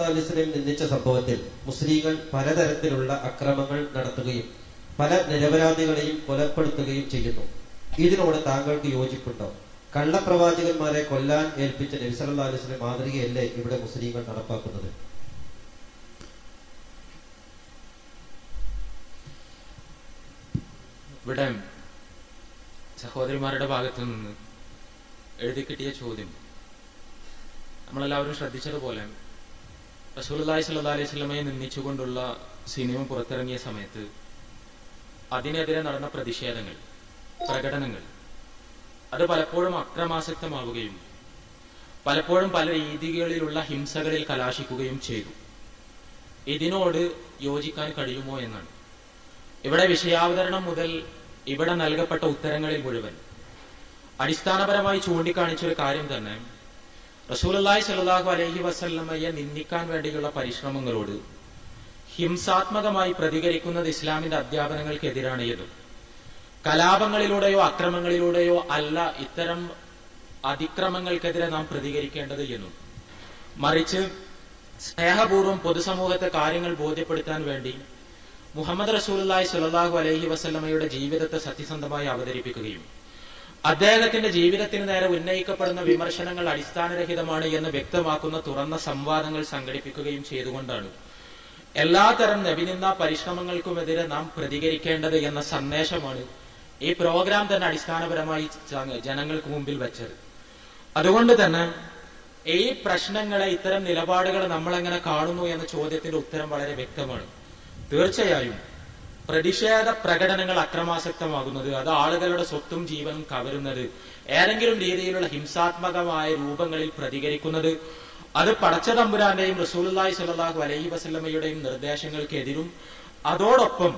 അലിസ്ലം നിന്ദിച്ച സംഭവത്തിൽ മുസ്ലിങ്ങൾ പലതരത്തിലുള്ള അക്രമങ്ങൾ നടത്തുകയും പല നിരപരാധികളെയും കൊലപ്പെടുത്തുകയും ചെയ്യുന്നു. ഇതിനോട് താങ്കൾക്ക് യോജിപ്പുണ്ടോ? കള്ളപ്രവാചകന്മാരെ കൊല്ലാൻ ഏൽപ്പിച്ച നബിസല്ലാ അലിസ്ലിം മാതൃകയല്ലേ ഇവിടെ മുസ്ലിങ്ങൾ നടപ്പാക്കുന്നത്? ഇവിടെ സഹോദരിമാരുടെ ഭാഗത്തു നിന്ന് എഴുതി കിട്ടിയ ചോദ്യം. നമ്മളെല്ലാവരും ശ്രദ്ധിച്ചതുപോലെ റസൂലുള്ളാഹി സ്വല്ലല്ലാഹി അലൈഹി സ്വലമയെ നിന്ദിച്ചുകൊണ്ടുള്ള സിനിമ പുറത്തിറങ്ങിയ സമയത്ത് അതിനെതിരെ നടന്ന പ്രതിഷേധങ്ങൾ പ്രകടനങ്ങൾ അത് പലപ്പോഴും അക്രമാസക്തമാവുകയും പലപ്പോഴും പല രീതികളിലുള്ള ഹിംസകളിൽ കലാശിക്കുകയും ചെയ്തു. ഇതിനോട് യോജിക്കാൻ കഴിയുമോ എന്നാണ്. ഇവിടെ വിഷയാവതരണം മുതൽ ഇവിടെ നൽകപ്പെട്ട ഉത്തരങ്ങളിൽ മുഴുവൻ അടിസ്ഥാനപരമായി ചൂണ്ടിക്കാണിച്ച ഒരു കാര്യം തന്നെ റസൂലി സലാഹു അലഹി വസല്ലമയെ നിന്ദിക്കാൻ വേണ്ടിയുള്ള പരിശ്രമങ്ങളോട് ഹിംസാത്മകമായി പ്രതികരിക്കുന്നത് ഇസ്ലാമിന്റെ അധ്യാപനങ്ങൾക്കെതിരാണ് എന്നും കലാപങ്ങളിലൂടെയോ അക്രമങ്ങളിലൂടെയോ അല്ല ഇത്തരം അതിക്രമങ്ങൾക്കെതിരെ നാം പ്രതികരിക്കേണ്ടത് എന്നും മറിച്ച് സ്നേഹപൂർവം പൊതുസമൂഹത്തെ കാര്യങ്ങൾ ബോധ്യപ്പെടുത്താൻ വേണ്ടി മുഹമ്മദ് റസൂലി സുലല്ലാഹു അലഹി വസല്ലമയുടെ ജീവിതത്തെ സത്യസന്ധമായി അവതരിപ്പിക്കുകയും അദ്ദേഹത്തിന്റെ ജീവിതത്തിന് നേരെ ഉന്നയിക്കപ്പെടുന്ന വിമർശനങ്ങൾ അടിസ്ഥാനരഹിതമാണ് എന്ന് വ്യക്തമാക്കുന്ന തുറന്ന സംവാദങ്ങൾ സംഘടിപ്പിക്കുകയും ചെയ്തുകൊണ്ടാണ്. എല്ലാതരം നബിനിന്ദ പരിശ്രമങ്ങൾക്കുമെതിരെ നാം പ്രതികരിക്കേണ്ടത് എന്ന സന്ദേശമാണ് ഈ പ്രോഗ്രാം തന്നെ അടിസ്ഥാനപരമായി ജനങ്ങൾക്ക് മുമ്പിൽ വെച്ചത്. അതുകൊണ്ട് തന്നെ ഈ പ്രശ്നങ്ങളെ ഇത്തരം നിലപാടുകൾ നമ്മൾ എങ്ങനെ കാണുന്നു എന്ന ചോദ്യത്തിന്റെ ഉത്തരം വളരെ വ്യക്തമാണ്. തീർച്ചയായും പ്രതിഷേധ പ്രകടനങ്ങൾ അക്രമാസക്തമാകുന്നത് അത് ആളുകളുടെ സ്വത്തും ജീവനും കവരുന്നത് ഏതെങ്കിലും രീതിയിലുള്ള ഹിംസാത്മകമായ രൂപങ്ങളിൽ പ്രതികരിക്കുന്നത് അത് പടച്ച തമ്പുരാന്റെയും റസൂലുല്ലായി സല്ലാഹു അലൈഹി വസല്ലമയുടെയും നിർദ്ദേശങ്ങൾക്കെതിരും അതോടൊപ്പം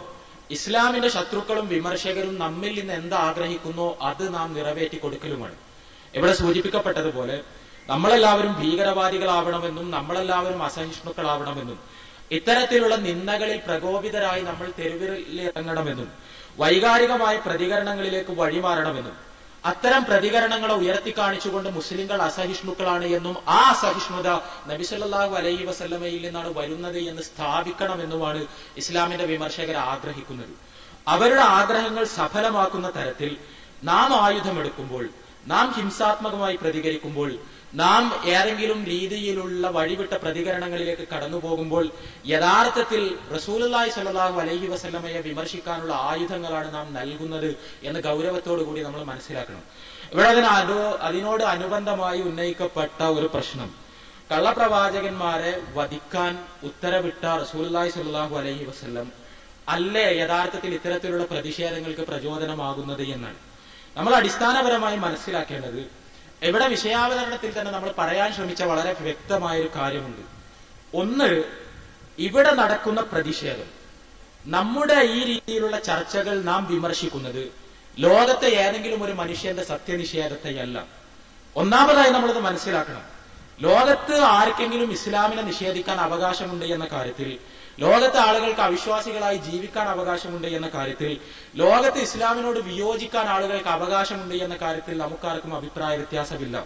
ഇസ്ലാമിന്റെ ശത്രുക്കളും വിമർശകരും നമ്മിൽ നിന്ന് എന്ത് ആഗ്രഹിക്കുന്നോ അത് നാം നിറവേറ്റി കൊടുക്കലുമാണ് ഇവിടെ സൂചിപ്പിക്കപ്പെട്ടതുപോലെ നമ്മളെല്ലാവരും ഭീകരവാദികളാവണമെന്നും നമ്മളെല്ലാവരും അസഹിഷ്ണുക്കളാവണമെന്നും ഇത്തരത്തിലുള്ള നിന്ദകളിൽ പ്രകോപിതരായി നമ്മൾ തെരുവിൽ ഇറങ്ങണമെന്നും വൈകാരികമായ പ്രതികരണങ്ങളിലേക്ക് വഴിമാറണമെന്നും അത്തരം പ്രതികരണങ്ങളെ ഉയർത്തി കാണിച്ചുകൊണ്ട് മുസ്ലിങ്ങൾ അസഹിഷ്ണുക്കളാണ് എന്നും ആ അസഹിഷ്ണുത നബിസല്ലാഹു അലൈഹി വസല്ലമയിൽ നിന്നാണ് വരുന്നത് എന്ന് സ്ഥാപിക്കണമെന്നുമാണ് ഇസ്ലാമിന്റെ വിമർശകർ ആഗ്രഹിക്കുന്നത്. അവരുടെ ആഗ്രഹങ്ങൾ സഫലമാക്കുന്ന തരത്തിൽ നാം ആയുധമെടുക്കുമ്പോൾ നാം ഹിംസാത്മകമായി പ്രതികരിക്കുമ്പോൾ നാം ഏതെങ്കിലും രീതിയിലുള്ള വഴിവിട്ട പ്രതികരണങ്ങളിലേക്ക് കടന്നു പോകുമ്പോൾ യഥാർത്ഥത്തിൽ റസൂലി സലാഹു അലൈഹി വസല്ലമയെ വിമർശിക്കാനുള്ള ആയുധങ്ങളാണ് നാം നൽകുന്നത് എന്ന് ഗൗരവത്തോടു കൂടി നമ്മൾ മനസ്സിലാക്കണം. ഇവിടെ അതിന് അനു അതിനോട് അനുബന്ധമായി ഉന്നയിക്കപ്പെട്ട ഒരു പ്രശ്നം. കള്ളപ്രവാചകന്മാരെ വധിക്കാൻ ഉത്തരവിട്ട റസൂലി സലാഹു അലൈഹി വസല്ലം അല്ലേ യഥാർത്ഥത്തിൽ ഇത്തരത്തിലുള്ള പ്രതിഷേധങ്ങൾക്ക് പ്രചോദനമാകുന്നത് എന്നാണ്. നമ്മൾ അടിസ്ഥാനപരമായി മനസ്സിലാക്കേണ്ടത് ഇവിടെ വിഷയാവതരണത്തിൽ തന്നെ നമ്മൾ പറയാൻ ശ്രമിച്ച വളരെ വ്യക്തമായ ഒരു കാര്യമുണ്ട്. ഒന്ന് ഇവിടെ നടക്കുന്ന പ്രതിഷേധം. നമ്മുടെ ഈ രീതിയിലുള്ള ചർച്ചകൾ നാം വിമർശിക്കുന്നത് ലോകത്തെ ഏതെങ്കിലും ഒരു മനുഷ്യന്റെ സത്യനിഷേധത്തെയല്ല. ഒന്നാമതായി നമ്മളത് മനസ്സിലാക്കണം. ലോകത്ത് ആർക്കെങ്കിലും ഇസ്ലാമിനെ നിഷേധിക്കാൻ അവകാശമുണ്ട് എന്ന കാര്യത്തിൽ ലോകത്തെ ആളുകൾക്ക് അവിശ്വാസികളായി ജീവിക്കാൻ അവകാശമുണ്ട് എന്ന കാര്യത്തിൽ ലോകത്തെ ഇസ്ലാമിനോട് വിയോജിക്കാൻ ആളുകൾക്ക് അവകാശമുണ്ട് എന്ന കാര്യത്തിൽ നമുക്കാർക്കും അഭിപ്രായ വ്യത്യാസമില്ല.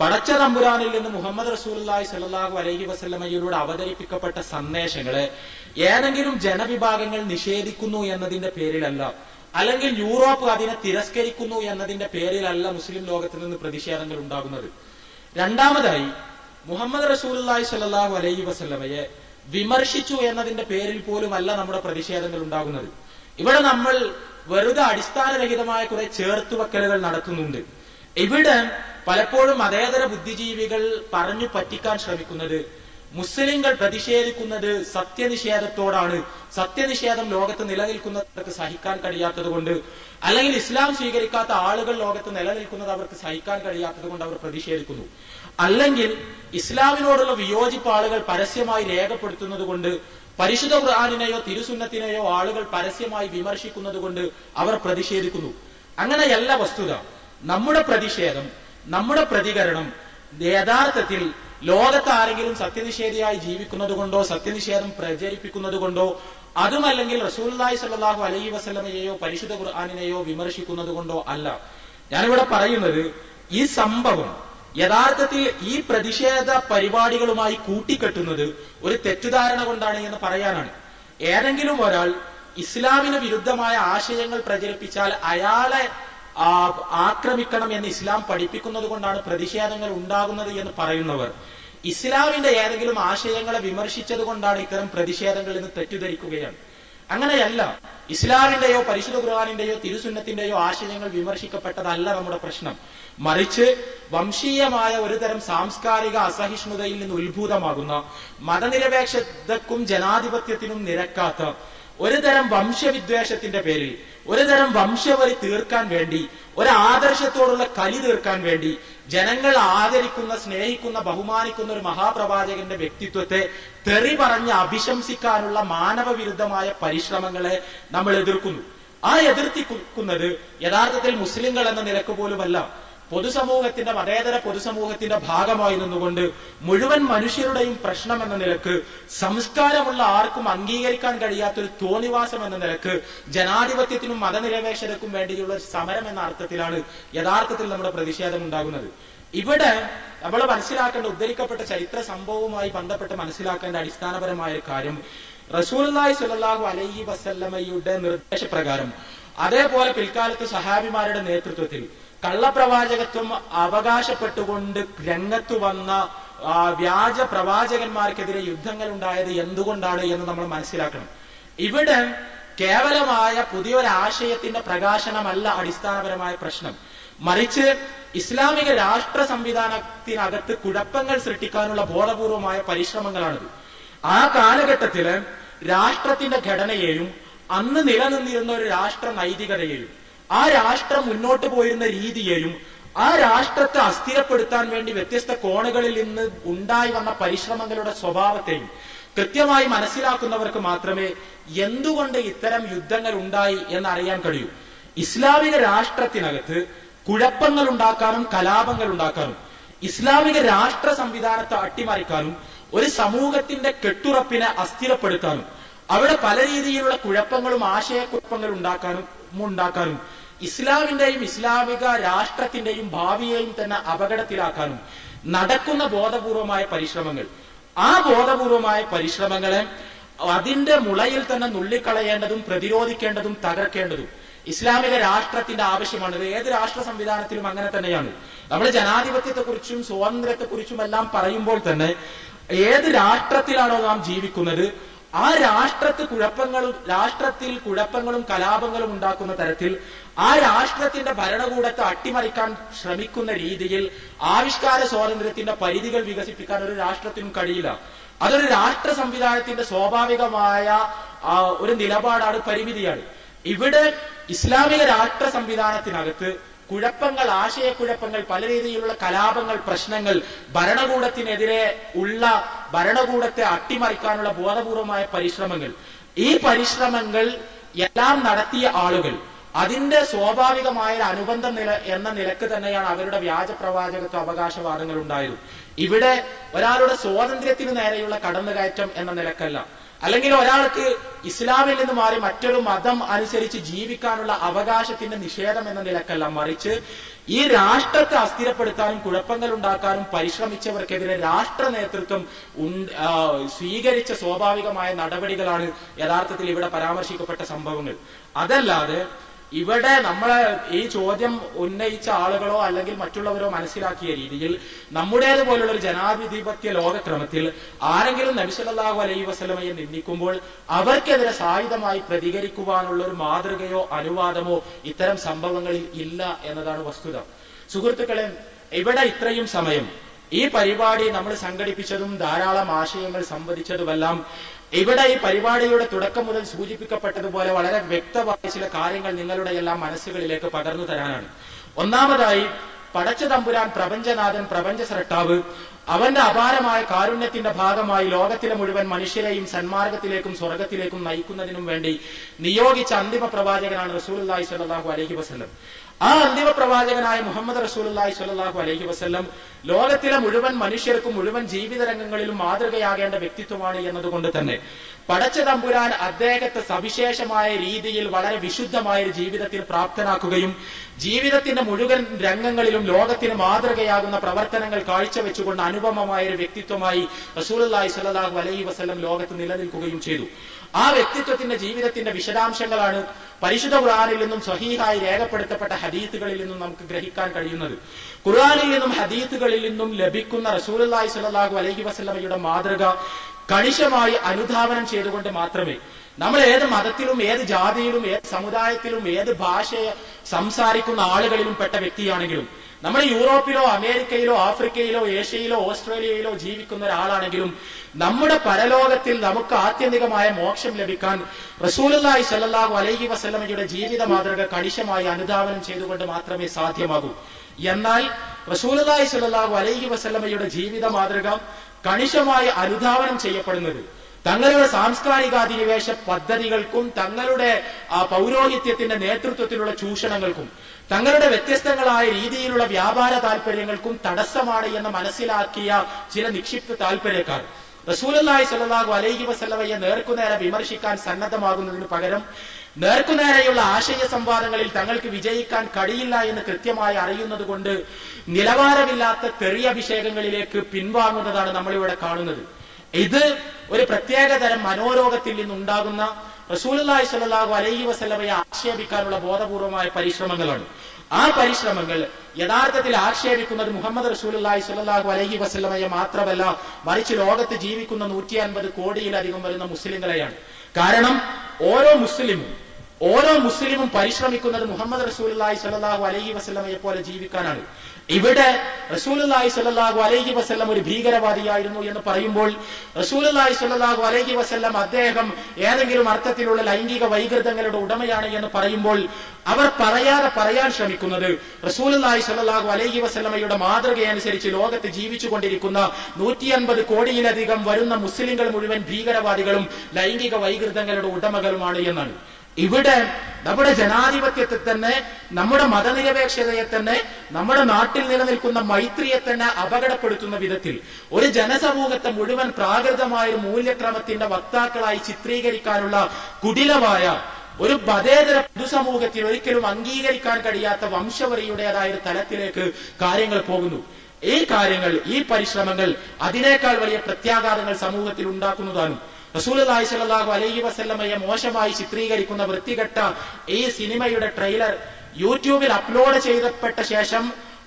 പടച്ച തമ്പുരാനിൽ നിന്ന് മുഹമ്മദ് റസൂലി സല്ലാഹു അലൈഹി വസ്ലമയിലൂടെ അവതരിപ്പിക്കപ്പെട്ട സന്ദേശങ്ങളെ ഏതെങ്കിലും ജനവിഭാഗങ്ങൾ നിഷേധിക്കുന്നു എന്നതിന്റെ പേരിലല്ല അല്ലെങ്കിൽ യൂറോപ്പ് അതിനെ തിരസ്കരിക്കുന്നു എന്നതിന്റെ പേരിലല്ല മുസ്ലിം ലോകത്തിൽ നിന്ന് പ്രതിഷേധങ്ങൾ ഉണ്ടാകുന്നത്. രണ്ടാമതായി മുഹമ്മദ് റസൂലി സല്ലാഹു അലൈഹി വസ്ലമയെ വിമർശിച്ചു എന്നതിന്റെ പേരിൽ പോലുമല്ല നമ്മുടെ പ്രതിഷേധങ്ങൾ ഉണ്ടാകുന്നത്. ഇവിടെ നമ്മൾ വെറുതെ അടിസ്ഥാനരഹിതമായ കുറെ ചേർത്തുവെക്കലുകൾ നടത്തുന്നുണ്ട്. ഇവിടെ പലപ്പോഴും മതേതര ബുദ്ധിജീവികൾ പറഞ്ഞു പറ്റിക്കാൻ ശ്രമിക്കുന്നത് മുസ്ലിങ്ങൾ പ്രതിഷേധിക്കുന്നത് സത്യനിഷേധത്തോടാണ്. സത്യനിഷേധം ലോകത്ത് നിലനിൽക്കുന്നവർക്ക് സഹിക്കാൻ കഴിയാത്തത് കൊണ്ട് അല്ലെങ്കിൽ ഇസ്ലാം സ്വീകരിക്കാത്ത ആളുകൾ ലോകത്ത് നിലനിൽക്കുന്നത് അവർക്ക് സഹിക്കാൻ കഴിയാത്തത് കൊണ്ട് അവർ പ്രതിഷേധിക്കുന്നു. അല്ലെങ്കിൽ ഇസ്ലാമിനോടുള്ള വിയോജിപ്പ് ആളുകൾ പരസ്യമായി രേഖപ്പെടുത്തുന്നത് കൊണ്ട് പരിശുദ്ധ ഖുർആാനിനെയോ തിരുസുന്നത്തിനെയോ ആളുകൾ പരസ്യമായി വിമർശിക്കുന്നത് കൊണ്ട് അവർ പ്രതിഷേധിക്കുന്നു. അങ്ങനെയല്ല വസ്തുത. നമ്മുടെ പ്രതിഷേധം നമ്മുടെ പ്രതികരണം യഥാർത്ഥത്തിൽ ലോകത്ത് ആരെങ്കിലും സത്യനിഷേധിയായി ജീവിക്കുന്നത് കൊണ്ടോ സത്യനിഷേധം പ്രചരിപ്പിക്കുന്നത് കൊണ്ടോ അതുമല്ലെങ്കിൽ റസൂല്ലായി സല്ലാഹു അലൈഹി വസ്ലമയെയോ പരിശുദ്ധ ഖുർആാനിനെയോ വിമർശിക്കുന്നത് കൊണ്ടോ അല്ല. ഞാനിവിടെ പറയുന്നത് ഈ സംഭവം യഥാർത്ഥത്തിൽ ഈ പ്രതിഷേധ പരിപാടികളുമായി കൂട്ടിക്കെട്ടുന്നത് ഒരു തെറ്റിദ്ധാരണ കൊണ്ടാണ് എന്ന് പറയാനാണ്. ഏതെങ്കിലും ഒരാൾ ഇസ്ലാമിന് വിരുദ്ധമായ ആശയങ്ങൾ പ്രചരിപ്പിച്ചാൽ അയാളെ ആക്രമിക്കണം എന്ന് ഇസ്ലാം പഠിപ്പിക്കുന്നത് കൊണ്ടാണ് പ്രതിഷേധങ്ങൾ ഉണ്ടാകുന്നത് എന്ന് പറയുന്നവർ. ഇസ്ലാമിന്റെ ഏതെങ്കിലും ആശയങ്ങളെ വിമർശിച്ചത് കൊണ്ടാണ് ഇത്തരം പ്രതിഷേധങ്ങൾ എന്ന് തെറ്റിദ്ധരിക്കുകയാണ്. അങ്ങനെയല്ല. ഇസ്ലാമിന്റെയോ പരിശുദ്ധ ഖുർആാനിന്റെയോ തിരുസുന്നത്തിന്റെയോ ആശയങ്ങൾ വിമർശിക്കപ്പെട്ടതല്ല നമ്മുടെ പ്രശ്നം. മറിച്ച് വംശീയമായ ഒരുതരം സാംസ്കാരിക അസഹിഷ്ണുതയിൽ നിന്ന് ഉത്ഭൂതമാകുന്ന മതനിരപേക്ഷതക്കും ജനാധിപത്യത്തിനും നിരക്കാത്ത ഒരുതരം വംശവിദ്വേഷത്തിന്റെ പേരിൽ ഒരുതരം വംശവരി തീർക്കാൻ വേണ്ടി ഒരു ആദർശത്തോടുള്ള കലി തീർക്കാൻ വേണ്ടി ജനങ്ങൾ ആദരിക്കുന്ന സ്നേഹിക്കുന്ന ബഹുമാനിക്കുന്ന ഒരു മഹാപ്രവാചകന്റെ വ്യക്തിത്വത്തെ തെറി പറഞ്ഞ് അഭിശംസിക്കാനുള്ള മാനവവിരുദ്ധമായ പരിശ്രമങ്ങളെ നമ്മൾ എതിർക്കുന്നു. ആ എതിർത്തിക്കുന്നത് യഥാർത്ഥത്തിൽ മുസ്ലിങ്ങൾ എന്ന നിലയ്ക്ക് പോലുമല്ല. പൊതുസമൂഹത്തിന്റെ മതേതര പൊതുസമൂഹത്തിന്റെ ഭാഗമായി നിന്നുകൊണ്ട് മുഴുവൻ മനുഷ്യരുടെയും പ്രശ്നം എന്ന നിലയ്ക്ക് സംസ്കാരമുള്ള ആർക്കും അംഗീകരിക്കാൻ കഴിയാത്തൊരു തോന്നിവാസം എന്ന നിലയ്ക്ക് ജനാധിപത്യത്തിനും മതനിരപേക്ഷതക്കും വേണ്ടിയുള്ള ഒരു സമരം എന്ന അർത്ഥത്തിലാണ് യഥാർത്ഥത്തിൽ നമ്മുടെ പ്രതിഷേധം ഉണ്ടാകുന്നത്. ഇവിടെ നമ്മൾ മനസ്സിലാക്കേണ്ട ഉദ്ധരിക്കപ്പെട്ട ചരിത്ര സംഭവവുമായി ബന്ധപ്പെട്ട് മനസ്സിലാക്കേണ്ട അടിസ്ഥാനപരമായ കാര്യം റസൂലി സുലല്ലാഹു അലൈഹി വസല്ലമയുടെ നിർദ്ദേശപ്രകാരം അതേപോലെ പിൽക്കാലത്ത് സഹാബിമാരുടെ നേതൃത്വത്തിൽ കള്ളപ്രവാചകത്വം അവകാശപ്പെട്ടുകൊണ്ട് രംഗത്തു വന്ന വ്യാജ പ്രവാചകന്മാർക്കെതിരെ യുദ്ധങ്ങൾ ഉണ്ടായത് എന്തുകൊണ്ടാണ് എന്ന് നമ്മൾ മനസ്സിലാക്കണം. ഇവിടെ കേവലമായ പുതിയൊരാശയത്തിന്റെ പ്രകാശനമല്ല അടിസ്ഥാനപരമായ പ്രശ്നം. മറിച്ച് ഇസ്ലാമിക രാഷ്ട്ര സംവിധാനത്തിനകത്ത് കുഴപ്പങ്ങൾ സൃഷ്ടിക്കാനുള്ള ബോധപൂർവമായ പരിശ്രമങ്ങളാണിത്. ആ കാലഘട്ടത്തിൽ രാഷ്ട്രത്തിന്റെ ഘടനയെയും അന്ന് നിലനിന്നിരുന്ന ഒരു രാഷ്ട്ര നൈതികതയെയും ആ രാഷ്ട്രം മുന്നോട്ട് പോയിരുന്ന രീതിയെയും ആ രാഷ്ട്രത്തെ അസ്ഥിരപ്പെടുത്താൻ വേണ്ടി വ്യത്യസ്ത കോണുകളിൽ നിന്ന് ഉണ്ടായി വന്ന പരിശ്രമങ്ങളുടെ സ്വഭാവത്തെയും കൃത്യമായി മനസ്സിലാക്കുന്നവർക്ക് മാത്രമേ എന്തുകൊണ്ട് ഇത്തരം യുദ്ധങ്ങൾ ഉണ്ടായി എന്നറിയാൻ കഴിയൂ. ഇസ്ലാമിക രാഷ്ട്രത്തിനകത്ത് കുഴപ്പങ്ങൾ ഉണ്ടാക്കാനും കലാപങ്ങൾ ഉണ്ടാക്കാനും ഇസ്ലാമിക രാഷ്ട്ര സംവിധാനത്തെ അട്ടിമറിക്കാനും ഒരു സമൂഹത്തിന്റെ കെട്ടുറപ്പിനെ അസ്ഥിരപ്പെടുത്താനും അവിടെ പല രീതിയിലുള്ള കുഴപ്പങ്ങളും ആശയക്കുഴപ്പങ്ങളും ഉണ്ടാക്കാനും ഉണ്ടാക്കാനും ഇസ്ലാമിന്റെയും ഇസ്ലാമിക രാഷ്ട്രത്തിന്റെയും ഭാവിയെയും തന്നെ അപകടത്തിലാക്കാനും നടക്കുന്ന ബോധപൂർവമായ പരിശ്രമങ്ങൾ. ആ ബോധപൂർവമായ പരിശ്രമങ്ങളെ അതിന്റെ മുളയിൽ തന്നെ നുള്ളിക്കളയേണ്ടതും പ്രതിരോധിക്കേണ്ടതും തകർക്കേണ്ടതും ഇസ്ലാമിക രാഷ്ട്രത്തിന്റെ ആവശ്യമാണ് ഏത് രാഷ്ട്ര സംവിധാനത്തിലും അങ്ങനെ തന്നെയാണ്. നമ്മൾ ജനാധിപത്യത്തെക്കുറിച്ചും സ്വാതന്ത്ര്യത്തെക്കുറിച്ചും എല്ലാം പറയുമ്പോൾ തന്നെ ഏത് രാഷ്ട്രത്തിലാണോ നാം ജീവിക്കുന്നത് ആ രാഷ്ട്രത്ത് കുഴപ്പങ്ങളും രാഷ്ട്രത്തിൽ കുഴപ്പങ്ങളും കലാപങ്ങളും ഉണ്ടാക്കുന്ന തരത്തിൽ ആ രാഷ്ട്രത്തിന്റെ ഭരണകൂടത്തെ അട്ടിമറിക്കാൻ ശ്രമിക്കുന്ന രീതിയിൽ ആവിഷ്കാര സ്വാതന്ത്ര്യത്തിന്റെ പരിധികൾ വികസിപ്പിക്കാൻ ഒരു രാഷ്ട്രത്തിനും കഴിയില്ല. അതൊരു രാഷ്ട്ര സംവിധാനത്തിന്റെ സ്വാഭാവികമായ ഒരു നിലപാടാണ് പരിമിതിയാണ്. ഇവിടെ ഇസ്ലാമിക രാഷ്ട്ര സംവിധാനത്തിനകത്ത് കുഴപ്പങ്ങൾ ആശയക്കുഴപ്പങ്ങൾ പല രീതിയിലുള്ള കലാപങ്ങൾ പ്രശ്നങ്ങൾ ഭരണകൂടത്തിനെതിരെ ഉള്ള ഭരണകൂടത്തെ അട്ടിമറിക്കാനുള്ള ബോധപൂർവമായ പരിശ്രമങ്ങൾ. ഈ പരിശ്രമങ്ങൾ എല്ലാം നടത്തിയ ആളുകൾ അതിന്റെ സ്വാഭാവികമായ അനുബന്ധ നില എന്ന നിലയ്ക്ക് തന്നെയാണ് അവരുടെ വ്യാജ പ്രവാചകത്വ അവകാശവാദങ്ങൾ ഉണ്ടായത്. ഇവിടെ ഒരാളുടെ സ്വാതന്ത്ര്യത്തിന് നേരെയുള്ള കടന്നുകയറ്റം എന്ന നിലക്കല്ല. അല്ലെങ്കിൽ ഒരാൾക്ക് ഇസ്ലാമിൽ നിന്ന് മാറി മറ്റൊരു മതം അനുസരിച്ച് ജീവിക്കാനുള്ള അവകാശത്തിന്റെ നിഷേധം എന്ന നിലക്കല്ല. മറിച്ച് ഈ രാഷ്ട്രത്തെ അസ്ഥിരപ്പെടുത്താനും കുഴപ്പങ്ങൾ ഉണ്ടാക്കാനും പരിശ്രമിച്ചവർക്കെതിരെ രാഷ്ട്ര നേതൃത്വം സ്വീകരിച്ച സ്വാഭാവികമായ നടപടികളാണ് യഥാർത്ഥത്തിൽ ഇവിടെ പരാമർശിക്കപ്പെട്ട സംഭവങ്ങൾ. അതല്ലാതെ ഇവിടെ നമ്മളെ ഈ ചോദ്യം ഉന്നയിച്ച ആളുകളോ അല്ലെങ്കിൽ മറ്റുള്ളവരോ മനസ്സിലാക്കിയ രീതിയിൽ നമ്മുടേതുപോലുള്ള ഒരു ജനാധിപത്യ ലോകക്രമത്തിൽ ആരെങ്കിലും നബിസല്ലാഹു അലൈഹി വസല്ലമയെ നിന്ദിക്കുമ്പോൾ അവർക്കെതിരെ സായുധമായി പ്രതികരിക്കുവാനുള്ള ഒരു മാതൃകയോ അനുവാദമോ ഇത്തരം സംഭവങ്ങളിൽ ഇല്ല എന്നതാണ് വസ്തുത. സുഹൃത്തുക്കളെ ഇവിടെ ഇത്രയും സമയം ഈ പരിപാടി നമ്മൾ സംഘടിപ്പിച്ചതും ധാരാളം ആശയങ്ങൾ സംവദിച്ചതുമെല്ലാം ഇവിടെ ഈ പരിപാടിയുടെ തുടക്കം മുതൽ സൂചിപ്പിക്കപ്പെട്ടതുപോലെ വളരെ വ്യക്തമായ ചില കാര്യങ്ങൾ നിങ്ങളുടെ എല്ലാം മനസ്സുകളിലേക്ക് പകർന്നു തരാനാണ്. ഒന്നാമതായി പടച്ച തമ്പുരാൻ പ്രപഞ്ചനാഥൻ പ്രപഞ്ച സ്രട്ടാവ് അവന്റെ അപാരമായ കാരുണ്യത്തിന്റെ ഭാഗമായി ലോകത്തിലെ മുഴുവൻ മനുഷ്യരെയും സന്മാർഗത്തിലേക്കും സ്വർഗത്തിലേക്കും നയിക്കുന്നതിനും വേണ്ടി നിയോഗിച്ച അന്തിമ പ്രവാചകനാണ് സ്വല്ലല്ലാഹു അലൈഹി വസല്ലം. ആ അന്തിമ പ്രവാചകനായ മുഹമ്മദ് റസൂലുള്ളാഹി സ്വല്ലല്ലാഹു അലഹി വസ്ല്ലം ലോകത്തിലെ മുഴുവൻ മനുഷ്യർക്കും മുഴുവൻ ജീവിത രംഗങ്ങളിലും മാതൃകയാകേണ്ട വ്യക്തിത്വമാണ് എന്നതുകൊണ്ട് തന്നെ പടച്ച തമ്പുരാൻ അദ്ദേഹത്തെ സവിശേഷമായ രീതിയിൽ വളരെ വിശുദ്ധമായ ഒരു ജീവിതത്തിൽ പ്രാപ്തനാക്കുകയും ജീവിതത്തിന്റെ മുഴുവൻ രംഗങ്ങളിലും ലോകത്തിന് മാതൃകയാകുന്ന പ്രവർത്തനങ്ങൾ കാഴ്ചവെച്ചുകൊണ്ട് അനുപമമായ ഒരു വ്യക്തിത്വമായി റസൂലി സല്ലാഹു അലഹി വസ്ല്ലം ലോകത്ത് നിലനിൽക്കുകയും ചെയ്തു. ആ വ്യക്തിത്വത്തിന്റെ ജീവിതത്തിന്റെ വിശദാംശങ്ങളാണ് പരിശുദ്ധ ഖുർആാനിൽ നിന്നും സ്വഹീഹായി രേഖപ്പെടുത്തപ്പെട്ട ഹദീത്തുകളിൽ നിന്നും നമുക്ക് ഗ്രഹിക്കാൻ കഴിയുന്നത്. ഖുർആാനിൽ നിന്നും ഹദീത്തുകളിൽ നിന്നും ലഭിക്കുന്ന റസൂലി സല്ലാഹു അലഹി വസ്ലമയുടെ മാതൃക കണിശമായി അനുധാവനം ചെയ്തുകൊണ്ട് മാത്രമേ നമ്മൾ ഏത് മതത്തിലും ഏത് ജാതിയിലും ഏത് സമുദായത്തിലും ഏത് ഭാഷയെ സംസാരിക്കുന്ന ആളുകളിലും പെട്ട വ്യക്തിയാണെങ്കിലും നമ്മൾ യൂറോപ്പിലോ അമേരിക്കയിലോ ആഫ്രിക്കയിലോ ഏഷ്യയിലോ ഓസ്ട്രേലിയയിലോ ജീവിക്കുന്ന ഒരാളാണെങ്കിലും നമ്മുടെ പരലോകത്തിൽ നമുക്ക് ആത്യന്തികമായ മോക്ഷം ലഭിക്കാൻ റസൂലി സല്ലാഹു അലൈഹി വസ്ലമയുടെ ജീവിത മാതൃക കണിശമായി അനുധാവനം ചെയ്തുകൊണ്ട് മാത്രമേ സാധ്യമാകൂ. എന്നാൽ റസൂലി സല്ലാഹു അലൈഹി വസ്ലമയുടെ ജീവിത മാതൃക കണിശമായി അനുധാവനം ചെയ്യപ്പെടുന്നത് തങ്ങളുടെ സാംസ്കാരികാധിനിവേശ പദ്ധതികൾക്കും തങ്ങളുടെ പൗരോഹിത്യത്തിന്റെ നേതൃത്വത്തിലുള്ള ചൂഷണങ്ങൾക്കും തങ്ങളുടെ വ്യത്യസ്തങ്ങളായ രീതിയിലുള്ള വ്യാപാര താല്പര്യങ്ങൾക്കും തടസ്സമാണ് എന്ന് മനസ്സിലാക്കിയ ചില നിക്ഷിപ്ത താല്പര്യക്കാർ റസൂലി സ്വല്ലല്ലാഹു അലൈഹി വസല്ലമയെ നേർക്കുനേരെ വിമർശിക്കാൻ സന്നദ്ധമാകുന്നതിന് പകരം നേർക്കുനേരെയുള്ള ആശയ സംവാദങ്ങളിൽ തങ്ങൾക്ക് വിജയിക്കാൻ കഴിയില്ല എന്ന് കൃത്യമായി അറിയുന്നത് കൊണ്ട് നിലവാരമില്ലാത്ത തെറിയഭിഷേകങ്ങളിലേക്ക് പിൻവാങ്ങുന്നതാണ് നമ്മളിവിടെ കാണുന്നത്. ഇത് ഒരു പ്രത്യേകതരം മനോരോഗത്തിൽ നിന്നുണ്ടാകുന്ന റസൂലി സലാഹു അലൈഹി വസ്ലമയെ ആക്ഷേപിക്കാനുള്ള ബോധപൂർവമായ പരിശ്രമങ്ങളാണ്. ആ പരിശ്രമങ്ങൾ യഥാർത്ഥത്തിൽ ആക്ഷേപിക്കുന്നത് മുഹമ്മദ് റസൂലി സലാഹു അലൈഹി വസ്ലമയെ മാത്രമല്ല മറിച്ച് ലോകത്ത് ജീവിക്കുന്ന നൂറ്റി അൻപത് കോടിയിലധികം വരുന്ന മുസ്ലിങ്ങളെയാണ്. കാരണം ഓരോ മുസ്ലിമും ഓരോ മുസ്ലിമും പരിശ്രമിക്കുന്നത് മുഹമ്മദ് റസൂലി സലാഹു അലൈഹി വസ്ലമയെ പോലെ ജീവിക്കാനാണ്. ഇവിടെ റസൂലി സ്വല്ലാഹു അലൈഹി വസ്ല്ലം ഒരു ഭീകരവാദിയായിരുന്നു എന്ന് പറയുമ്പോൾ റസൂലി സ്വല്ലാഹു അലൈഹി വസ്ല്ലം അദ്ദേഹം ഏതെങ്കിലും അർത്ഥത്തിലുള്ള ലൈംഗിക വൈകൃതങ്ങളുടെ ഉടമയാണ് എന്ന് പറയുമ്പോൾ അവർ പറയാതെ പറയാൻ ശ്രമിക്കുന്നത് റസൂലി സ്വല്ലാഹു അലൈഹി വസ്ല്ലമയുടെ മാതൃകയനുസരിച്ച് ലോകത്ത് ജീവിച്ചുകൊണ്ടിരിക്കുന്ന നൂറ്റി അൻപത് കോടിയിലധികം വരുന്ന മുസ്ലിങ്ങൾ മുഴുവൻ ഭീകരവാദികളും ലൈംഗിക വൈകൃതങ്ങളുടെ ഉടമകളുമാണ് എന്നാണ്. ഇവിടെ നമ്മുടെ ജനാധിപത്യത്തെ തന്നെ നമ്മുടെ മതനിരപേക്ഷതയെ തന്നെ നമ്മുടെ നാട്ടിൽ നിലനിൽക്കുന്ന മൈത്രിയെ തന്നെ അപകടപ്പെടുത്തുന്ന വിധത്തിൽ ഒരു ജനസമൂഹത്തെ മുഴുവൻ പ്രാകൃതമായ ഒരു മൂല്യക്രമത്തിന്റെ വക്താക്കളായി ചിത്രീകരിക്കാനുള്ള കുടിലമായ ഒരു മതേതര പൊതുസമൂഹത്തിൽ ഒരിക്കലും അംഗീകരിക്കാൻ കഴിയാത്ത വംശവറിയുടേതായ ഒരു തലത്തിലേക്ക് കാര്യങ്ങൾ പോകുന്നു. ഈ കാര്യങ്ങൾ ഈ പരിശ്രമങ്ങൾ അതിനേക്കാൾ വലിയ പ്രത്യാഘാതങ്ങൾ സമൂഹത്തിൽ ഉണ്ടാക്കുന്നതാണ്. റസൂലി സ്വല്ലാഹു അലൈഹി വസല്ലമയെ മോശമായി ചിത്രീകരിക്കുന്ന വൃത്തികെട്ട ഈ സിനിമയുടെ ട്രെയിലർ യൂട്യൂബിൽ അപ്ലോഡ് ചെയ്തപ്പെട്ട ശേഷം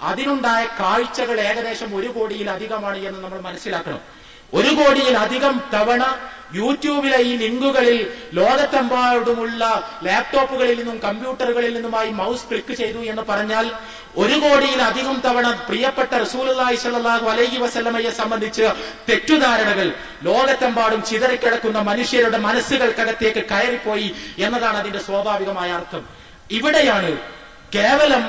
അതിനുണ്ടായ കാഴ്ചകൾ ഏകദേശം ഒരു കോടിയിലധികമാണ് എന്ന് നമ്മൾ മനസ്സിലാക്കണം. ഒരു കോടിയിലധികം തവണ യൂട്യൂബിലെ ഈ ലിങ്കുകളിൽ ലോകത്തെമ്പാടുമുള്ള ലാപ്ടോപ്പുകളിൽ നിന്നും കമ്പ്യൂട്ടറുകളിൽ നിന്നുമായി മൗസ് ക്ലിക്ക് ചെയ്തു എന്ന് പറഞ്ഞാൽ ഒരു കോടിയിലധികം തവണ പ്രിയപ്പെട്ട റസൂലി സല്ലാഹു അലൈഹി വസല്ലമയെ സംബന്ധിച്ച് തെറ്റുധാരണകൾ ലോകത്തെമ്പാടും ചിതറിക്കിടക്കുന്ന മനുഷ്യരുടെ മനസ്സുകൾക്കകത്തേക്ക് കയറിപ്പോയി എന്നതാണ് അതിന്റെ സ്വാഭാവികമായ അർത്ഥം. ഇവിടെയാണ് കേവലം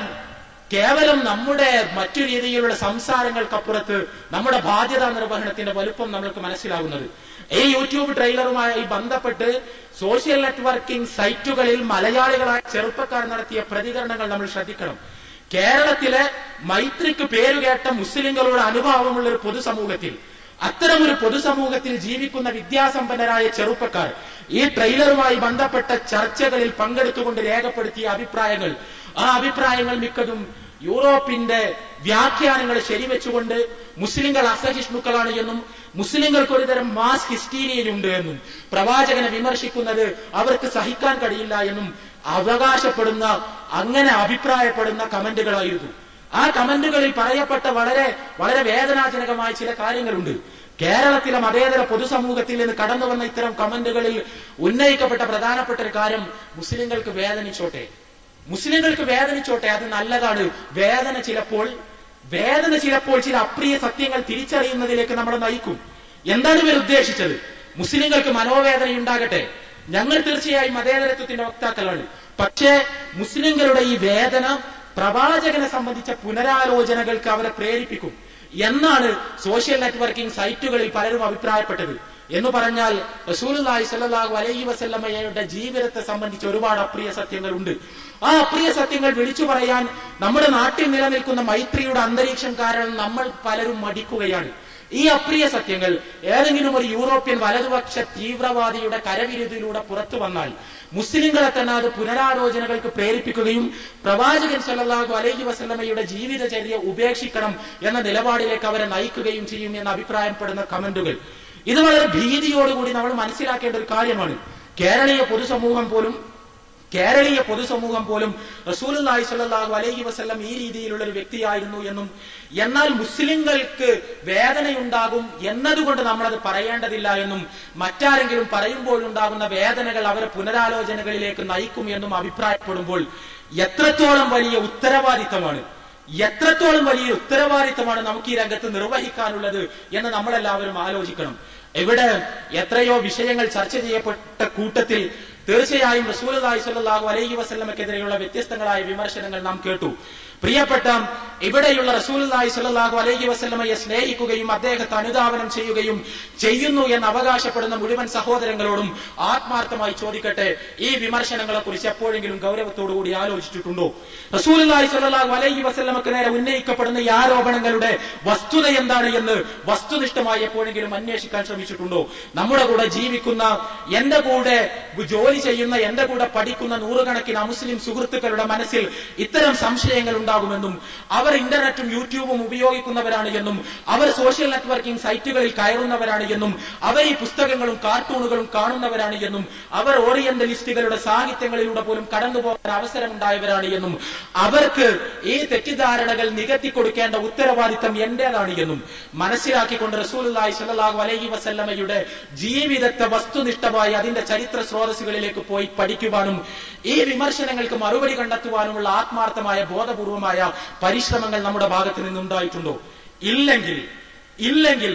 കേവലം നമ്മുടെ മറ്റു രീതിയിലുള്ള സംസാരങ്ങൾക്കപ്പുറത്ത് നമ്മുടെ ബാധ്യതാ നിർവഹണത്തിന്റെ വലുപ്പം നമ്മൾക്ക് മനസ്സിലാകുന്നത്. ഈ യൂട്യൂബ് ട്രെയിലറുമായി ബന്ധപ്പെട്ട് സോഷ്യൽ നെറ്റ്വർക്കിംഗ് സൈറ്റുകളിൽ മലയാളികളായ ചെറുപ്പക്കാർ നടത്തിയ പ്രതികരണങ്ങൾ നമ്മൾ ശ്രദ്ധിക്കണം. കേരളത്തിലെ മൈത്രിക്ക് പേരുകേട്ട മുസ്ലിങ്ങളോട് അനുഭാവമുള്ള ഒരു പൊതുസമൂഹത്തിൽ അത്തരമൊരു പൊതുസമൂഹത്തിൽ ജീവിക്കുന്ന വിദ്യാസമ്പന്നരായ ചെറുപ്പക്കാർ ഈ ട്രെയിലറുമായി ബന്ധപ്പെട്ട ചർച്ചകളിൽ പങ്കെടുത്തുകൊണ്ട് രേഖപ്പെടുത്തിയ അഭിപ്രായങ്ങൾ ആ അഭിപ്രായങ്ങൾ മിക്കതും യൂറോപ്പിന്റെ വ്യാഖ്യാനങ്ങൾ ശരിവെച്ചുകൊണ്ട് മുസ്ലിങ്ങൾ അസഹിഷ്ണുക്കളാണ് എന്നും മുസ്ലിങ്ങൾക്ക് ഒരുതരം മാസ് ഹിസ്റ്റീരിയയിലുണ്ട് എന്നും പ്രവാചകനെ വിമർശിക്കുന്നത് അവർക്ക് സഹിക്കാൻ കഴിയില്ല എന്നും അവകാശപ്പെടുന്ന അങ്ങനെ അഭിപ്രായപ്പെടുന്ന കമന്റുകളായിരുന്നു. ആ കമന്റുകളിൽ പറയപ്പെട്ട വളരെ വളരെ വേദനാജനകമായ ചില കാര്യങ്ങളുണ്ട്. കേരളത്തിലെ മതേതര പൊതുസമൂഹത്തിൽ നിന്ന് കടന്നു വന്ന ഇത്തരം കമന്റുകളിൽ ഉന്നയിക്കപ്പെട്ട പ്രധാനപ്പെട്ട ഒരു കാര്യം മുസ്ലിങ്ങൾക്ക് വേദനിച്ചോട്ടെ. മുസ്ലിങ്ങൾക്ക് വേദനിച്ചോട്ടെ അത് നല്ലതാണ്. വേദന ചിലപ്പോൾ വേദന ചിലപ്പോൾ ചില അപ്രിയ സത്യങ്ങൾ തിരിച്ചറിയുന്നതിലേക്ക് നമ്മളെ നയിക്കും. എന്താണ് ഇവർ ഉദ്ദേശിച്ചത്? മുസ്ലിങ്ങൾക്ക് മനോവേദന ഉണ്ടാകട്ടെ. ഞങ്ങൾ തീർച്ചയായും മതേതരത്വത്തിന്റെ വക്താക്കളാണ്. പക്ഷേ മുസ്ലിങ്ങളുടെ ഈ വേദന പ്രവാചകനെ സംബന്ധിച്ച പുനരാലോചനകൾക്ക് അവരെ പ്രേരിപ്പിക്കും. എന്നാണ് സോഷ്യൽ നെറ്റ്വർക്കിംഗ് സൈറ്റുകളിൽ പലരും അഭിപ്രായപ്പെട്ടത്. എന്ന് പറഞ്ഞാൽ റസൂലുള്ളാഹി സ്വല്ലല്ലാഹു അലൈഹി വസല്ലമയുടെ ജീവിതത്തെ സംബന്ധിച്ച് ഒരുപാട് അപ്രിയ സത്യങ്ങളുണ്ട്. ആ അപ്രിയ സത്യങ്ങൾ വിളിച്ചു പറയാൻ നമ്മുടെ നാട്ടിൽ നിലനിൽക്കുന്ന മൈത്രിയുടെ അന്തരീക്ഷം കാരണം നമ്മൾ പലരും മടിക്കുകയാണ്. ഈ അപ്രിയ സത്യങ്ങൾ ഏതെങ്കിലും ഒരു യൂറോപ്യൻ വലതുപക്ഷ തീവ്രവാദിയുടെ കരവിരുതിലൂടെ പുറത്തു വന്നാൽ മുസ്ലിങ്ങളെ തന്നെ അത് പുനരാലോചനകൾക്ക് പ്രേരിപ്പിക്കുകയും പ്രവാചകൻ സല്ലാഹു അലൈഹി വസ്ലമയുടെ ജീവിതചര്യ ഉപേക്ഷിക്കണം എന്ന നിലപാടിലേക്ക് അവരെ നയിക്കുകയും ചെയ്യും എന്ന് അഭിപ്രായപ്പെടുന്ന കമന്റുകൾ. ഇത് വളരെ ഭീതിയോടുകൂടി നമ്മൾ മനസ്സിലാക്കേണ്ട ഒരു കാര്യമാണ്. കേരളീയ പൊതുസമൂഹം പോലും കേരളീയ പൊതുസമൂഹം പോലും റസൂലുള്ളാഹി സ്വല്ലല്ലാഹു അലൈഹി വസ്ല്ലം ഈ രീതിയിലുള്ള ഒരു വ്യക്തിയായിരുന്നു എന്നും എന്നാൽ മുസ്ലിങ്ങൾക്ക് വേദനയുണ്ടാകും എന്നതുകൊണ്ട് നമ്മളത് പറയേണ്ടതില്ല എന്നും മറ്റാരെങ്കിലും പറയുമ്പോഴുണ്ടാകുന്ന വേദനകൾ അവരെ പുനരാലോചനകളിലേക്ക് നയിക്കും എന്നും അഭിപ്രായപ്പെടുമ്പോൾ എത്രത്തോളം വലിയ ഉത്തരവാദിത്തമാണ്. എത്രത്തോളം വലിയ ഉത്തരവാദിത്തമാണ് നമുക്ക് ഈ രംഗത്ത് നിർവഹിക്കാനുള്ളത് എന്ന് നമ്മളെല്ലാവരും ആലോചിക്കണം. ഇവിടെ എത്രയോ വിഷയങ്ങൾ ചർച്ച ചെയ്യപ്പെട്ട കൂട്ടത്തിൽ തീർച്ചയായും റസൂലി സ്വല്ലല്ലാഹു അലൈഹി വസ്ലമക്കെതിരെയുള്ള വ്യത്യസ്തങ്ങളായ വിമർശനങ്ങൾ നാം കേട്ടു. പ്രിയപ്പെട്ട ഇവിടെയുള്ള റസൂലി സ്വല്ലല്ലാഹു അലൈഹി വസ്ലമയെ സ്നേഹിക്കുകയും അദ്ദേഹത്തെ അനുധാവനം ചെയ്യുകയും ചെയ്യുന്നു എന്ന് അവകാശപ്പെടുന്ന മുഴുവൻ സഹോദരങ്ങളോടും ആത്മാർത്ഥമായി ചോദിക്കട്ടെ ഈ വിമർശനങ്ങളെ കുറിച്ച് എപ്പോഴെങ്കിലും ഗൗരവത്തോടുകൂടി ആലോചിച്ചിട്ടുണ്ടോ? റസൂലി സ്വല്ലല്ലാഹു അലൈഹി വസ്ലമക്ക് നേരെ ഉന്നയിക്കപ്പെടുന്ന ഈ ആരോപണങ്ങളുടെ വസ്തുത എന്താണ് എന്ന് വസ്തുനിഷ്ഠമായി എപ്പോഴെങ്കിലും അന്വേഷിക്കാൻ ശ്രമിച്ചിട്ടുണ്ടോ? നമ്മുടെ കൂടെ ജീവിക്കുന്ന എന്റെ കൂടെ ജോലി ചെയ്യുന്ന എന്റെ കൂടെ പഠിക്കുന്ന നൂറുകണക്കിന് അമുസ്ലിം സുഹൃത്തുക്കളുടെ മനസ്സിൽ ഇത്തരം സംശയങ്ങൾ ഉണ്ടാകുമെന്നും അവർ ഇന്റർനെറ്റും യൂട്യൂബും ഉപയോഗിക്കുന്നവരാണ് എന്നും അവർ സോഷ്യൽ നെറ്റ്വർക്കിംഗ് സൈറ്റുകളിൽ കയറുന്നവരാണ് എന്നും അവർ ഈ പുസ്തകങ്ങളും കാർട്ടൂണുകളും കാണുന്നവരാണ് എന്നും അവർ ഓറിയന്റലിസ്റ്റുകളുടെ സാഹിത്യങ്ങളിലൂടെ പോലും കടന്നുപോകാൻ അവസരമുണ്ടായവരാണ് എന്നും അവർക്ക് ഈ തെറ്റിദ്ധാരണകൾ നികത്തി കൊടുക്കേണ്ട ഉത്തരവാദിത്തം എന്റേതാണ് എന്നും മനസ്സിലാക്കിക്കൊണ്ട് റസൂലുള്ളാഹി സ്വല്ലല്ലാഹു അലൈഹി വസല്ലമയുടെ ജീവിതത്തെ വസ്തുനിഷ്ഠമായി അതിന്റെ ചരിത്ര സ്രോതസ്സുകളിലേക്ക് പോയി പഠിക്കുവാനും ഈ വിമർശനങ്ങൾക്ക് മറുപടി കണ്ടെത്തുവാനുമുള്ള ആത്മാർത്ഥമായ ബോധപൂർവമായ പരിശ്രമങ്ങൾ നമ്മുടെ ഭാഗത്ത് നിന്നുണ്ടായിട്ടുണ്ടോ? ഇല്ലെങ്കിൽ ഇല്ലെങ്കിൽ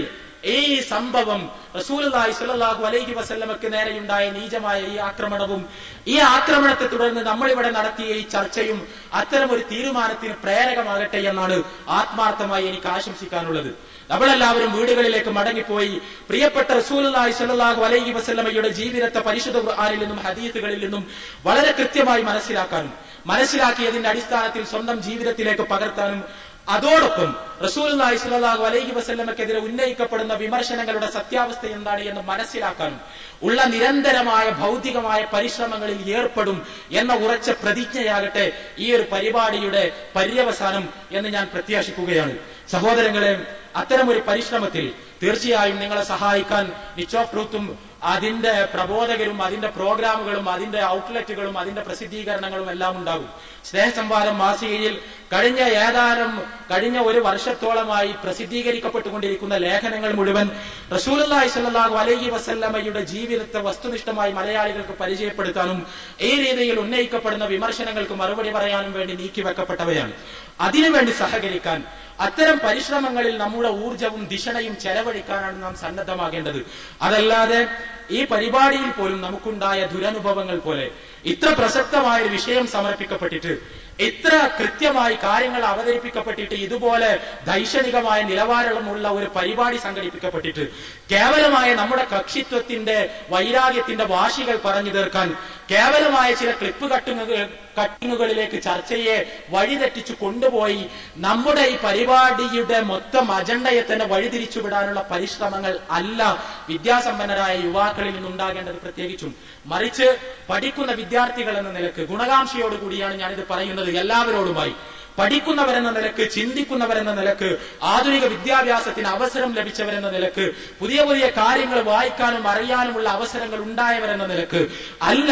ഈ സംഭവം റസൂലുള്ളാഹി സ്വല്ലല്ലാഹു അലൈഹി വസല്ലമക്ക് നേരെയുണ്ടായ നീചമായ ഈ ആക്രമണവും ഈ ആക്രമണത്തെ തുടർന്ന് നമ്മളിവിടെ നടത്തിയ ഈ ചർച്ചയും അത്തരം ഒരു തീരുമാനത്തിന് പ്രേരകമാകട്ടെ എന്നാണ് ആത്മാർത്ഥമായി എനിക്ക് ആശംസിക്കാനുള്ളത്. നമ്മളെല്ലാവരും വീടുകളിലേക്ക് മടങ്ങിപ്പോയി പ്രിയപ്പെട്ട റസൂലുള്ളാഹി സ്വല്ലല്ലാഹു അലൈഹി വസല്ലമയുടെ ജീവിതത്തെ പരിശുദ്ധ ഖുർആനിൽ നിന്നും ഹദീസുകളിൽ നിന്നും വളരെ കൃത്യമായി മനസ്സിലാക്കാനും മനസ്സിലാക്കിയതിന്റെ അടിസ്ഥാനത്തിൽ സ്വന്തം ജീവിതത്തിലേക്ക് പകർത്താനും അതോടൊപ്പം റസൂലുള്ളാഹി സ്വല്ലല്ലാഹു അലൈഹി വസ്ല്ലമക്കെതിരെ ഉന്നയിക്കപ്പെടുന്ന വിമർശനങ്ങളുടെ സത്യാവസ്ഥ എന്താണ് എന്ന് മനസ്സിലാക്കാനും ഉള്ള നിരന്തരമായ ഭൗതികമായ പരിശ്രമങ്ങളിൽ ഏർപ്പെടും എന്ന ഉറച്ച പ്രതിജ്ഞയാകട്ടെ ഈ ഒരു പരിപാടിയുടെ പര്യവസാനം എന്ന് ഞാൻ പ്രത്യാശിക്കുകയാണ്. സഹോദരങ്ങളെ അത്തരമൊരു പരിശ്രമത്തിൽ തീർച്ചയായും നിങ്ങളെ സഹായിക്കാൻ നിച്ച് ഓഫ് ട്രൂത്തും അതിന്റെ പ്രബോധകരും അതിന്റെ പ്രോഗ്രാമുകളും അതിന്റെ ഔട്ട്ലെറ്റുകളും അതിന്റെ പ്രസിദ്ധീകരണങ്ങളും എല്ലാം ഉണ്ടാകും. സ്നേഹസംവാദം മാസികയിൽ കഴിഞ്ഞ ഏതാനും കഴിഞ്ഞ ഒരു വർഷത്തോളമായി പ്രസിദ്ധീകരിക്കപ്പെട്ടുകൊണ്ടിരിക്കുന്ന ലേഖനങ്ങൾ മുഴുവൻ റസൂലി സ്വല്ലല്ലാഹു അലൈഹി വസല്ലമയുടെ ജീവിതത്തെ വസ്തുനിഷ്ഠമായി മലയാളികൾക്ക് പരിചയപ്പെടുത്താനും ഈ രീതിയിൽ ഉന്നയിക്കപ്പെടുന്ന വിമർശനങ്ങൾക്ക് മറുപടി പറയാനും വേണ്ടി നീക്കിവെക്കപ്പെട്ടവയാണ്. അതിനുവേണ്ടി സഹകരിക്കാൻ അത്തരം പരിശ്രമങ്ങളിൽ നമ്മുടെ ഊർജവും ദിഷണയും ചെലവഴിക്കാനാണ് നാം സന്നദ്ധമാകേണ്ടത്. അതല്ലാതെ ഈ പരിപാടിയിൽ പോലും നമുക്കുണ്ടായ ദുരനുഭവങ്ങൾ പോലെ ഇത്ര പ്രസക്തമായ ഒരു വിഷയം സമർപ്പിക്കപ്പെട്ടിട്ട് ഇത്ര കൃത്യമായി കാര്യങ്ങൾ അവതരിപ്പിക്കപ്പെട്ടിട്ട് ഇതുപോലെ ദൈക്ഷണികമായ നിലവാരമുള്ള ഒരു പരിപാടി സംഘടിപ്പിക്കപ്പെട്ടിട്ട് കേവലമായ നമ്മുടെ കക്ഷിത്വത്തിന്റെ വൈരാഗ്യത്തിന്റെ വാശികൾ പറഞ്ഞു തീർക്കാൻ കേവലമായ ചില ക്ലിപ്പ് കട്ടിങ്ങുകൾ കട്ടിങ്ങുകളിലേക്ക് ചർച്ചയെ വഴിതെറ്റിച്ചു കൊണ്ടുപോയി നമ്മുടെ ഈ പരിപാടിയുടെ മൊത്തം അജണ്ടയെ തന്നെ വഴിതിരിച്ചുവിടാനുള്ള പരിശ്രമങ്ങൾ അല്ല വിദ്യാസമ്പന്നരായ യുവാക്കളിൽ നിന്നുണ്ടാകേണ്ടത് പ്രത്യേകിച്ചും. മറിച്ച് പഠിക്കുന്ന വിദ്യാർത്ഥികൾ എന്ന നിലയ്ക്ക് ഗുണകാംക്ഷയോടുകൂടിയാണ് ഞാനിത് പറയുന്നത് എല്ലാവരോടുമായി. പഠിക്കുന്നവരെന്ന നിലയ്ക്ക് ചിന്തിക്കുന്നവരെന്ന നിലയ്ക്ക് ആധുനിക വിദ്യാഭ്യാസത്തിന് അവസരം ലഭിച്ചവരെന്ന നിലയ്ക്ക് പുതിയ പുതിയ കാര്യങ്ങൾ വായിക്കാനും അറിയാനുമുള്ള അവസരങ്ങൾ ഉണ്ടായവരെന്ന നിലയ്ക്ക് അല്ല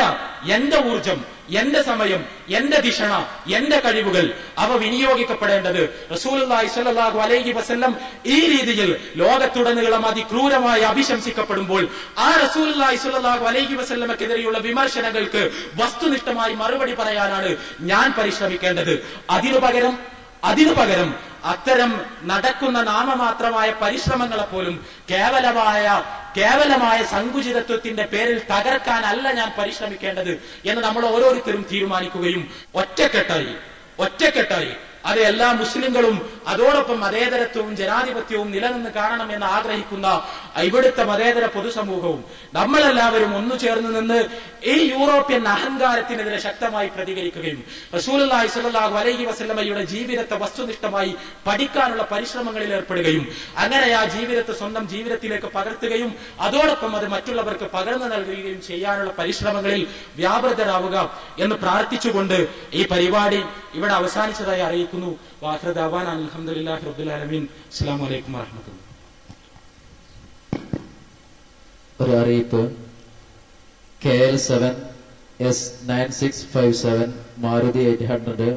എന്റെ ഊർജം എന്റെ സമയം എന്റെ ദിഷണ എന്റെ കഴിവുകൾ അവ വിനിയോഗിക്കപ്പെടേണ്ടത് സ്വല്ലല്ലാഹു അലൈഹി വസ്ല്ലം ഈ രീതിയിൽ ലോകത്തുടനീളം അതിക്രൂരമായി അഭിശംസിക്കപ്പെടുമ്പോൾ ആ സ്വല്ലല്ലാഹു അലൈഹി വസ്ല്ലമക്കെതിരെയുള്ള വിമർശനങ്ങൾക്ക് വസ്തുനിഷ്ഠമായി മറുപടി പറയാനാണ് ഞാൻ പരിശ്രമിക്കേണ്ടത്. അതിനു പകരം അതിനു പകരം അത്തരം നടക്കുന്ന നാമമാത്രമായ പരിശ്രമങ്ങളെ പോലും കേവലമായ കേവലമായ സങ്കുചിതത്വത്തിന്റെ പേരിൽ തകർക്കാനല്ല ഞാൻ പരിശ്രമിക്കേണ്ടത് എന്ന് നമ്മൾ ഓരോരുത്തരും തീരുമാനിക്കുകയും ഒറ്റക്കെട്ടായി ഒറ്റക്കെട്ടായി അത് എല്ലാ മുസ്ലിങ്ങളും അതോടൊപ്പം മതേതരത്വവും ജനാധിപത്യവും നിലനിന്ന് കാണണം എന്ന് ആഗ്രഹിക്കുന്ന ഇവിടുത്തെ മതേതര പൊതുസമൂഹവും നമ്മളെല്ലാവരും ഒന്നു ചേർന്ന് നിന്ന് ഈ യൂറോപ്യൻ അഹങ്കാരത്തിനെതിരെ ശക്തമായി പ്രതികരിക്കുകയും റസൂലി സ്വല്ലല്ലാഹു അലൈഹി വസ്ലമയുടെ ജീവിതത്തെ വസ്തുനിഷ്ഠമായി പഠിക്കാനുള്ള പരിശ്രമങ്ങളിൽ ഏർപ്പെടുകയും അങ്ങനെ ആ ജീവിതത്തെ സ്വന്തം ജീവിതത്തിലേക്ക് പകർത്തുകയും അതോടൊപ്പം അത് മറ്റുള്ളവർക്ക് പകർന്നു നൽകുകയും ചെയ്യാനുള്ള പരിശ്രമങ്ങളിൽ വ്യാപൃതരാവുക എന്ന് പ്രാർത്ഥിച്ചുകൊണ്ട് ഈ പരിപാടി ഇവിടെ അവസാനിച്ചതായി അറിയിക്കുന്നു. വാഹൃദാവാൻ അലഹമുല്ലാഹി റബ്ബുൽ ആലമീൻ. അസ്സലാമു അലൈക്കും വറഹ്മത്തുള്ളാഹി ഒരു അറിയിപ്പ് K L seven S nine six five seven Maruti eight hundred